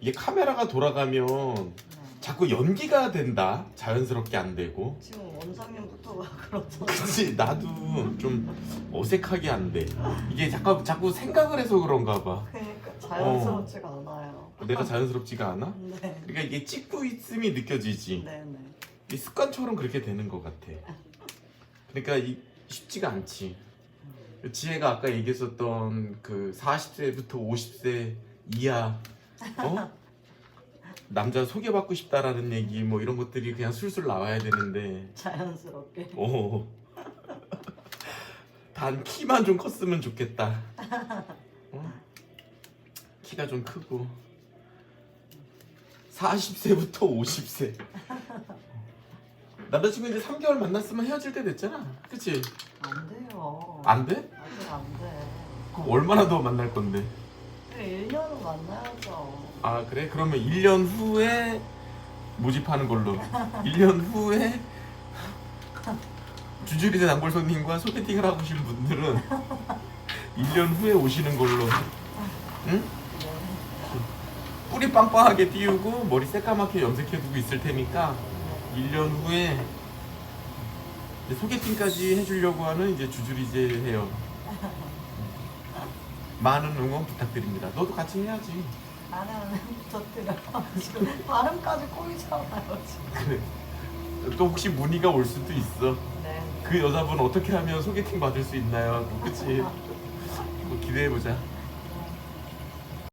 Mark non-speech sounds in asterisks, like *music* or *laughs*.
이게 카메라가 돌아가면 네. 자꾸 연기가 된다. 자연스럽게 안 되고. 지금 원장님부터가 그렇잖아. 그치 나도 좀 어색하게 안 돼. 이게 자꾸 자꾸 생각을 해서 그런가 봐. 그러니까 자연스럽지가 않아요. 내가 자연스럽지가 않아? *laughs* 네. 그러니까 이게 찍고 있음이 느껴지지. 네네. 이 습관처럼 그렇게 되는 것 같아. 그러니까 이 쉽지가 않지. 지혜가 아까 얘기했었던 그 40세부터 50세 이하 어? 남자 소개받고 싶다라는 얘기 뭐 이런 것들이 그냥 술술 나와야 되는데 자연스럽게. 어. 단 키만 좀 컸으면 좋겠다. 어? 키가 좀 크고 40세부터 50세. 남자친구 이제 3개월 만났으면 헤어질 때 됐잖아. 그치? 안 돼요. 안 돼? 아직 안 돼. 그럼 얼마나 더 만날 건데? 1년은 만나야죠. 아 그래? 그러면 1년 후에 모집하는 걸로 1년 후에 주주리대 단골 손님과 소개팅을 하고 싶은 분들은 1년 후에 오시는 걸로 응? 네. 뿌리 빵빵하게 띄우고 머리 새까맣게 염색해두고 있을 테니까 1년 후에 소개팅까지 해주려고 하는 이제 주주리제 해요 많은 응원 부탁드립니다 너도 같이 해야지 나는 터뜨려. 지금 발음까지 꼬이잖아요 지금. 그래. 또 혹시 문의가 올 수도 있어. 네. 그 여자분 어떻게 하면 소개팅 받을 수 있나요? 그치? *laughs* 뭐 기대해 보자.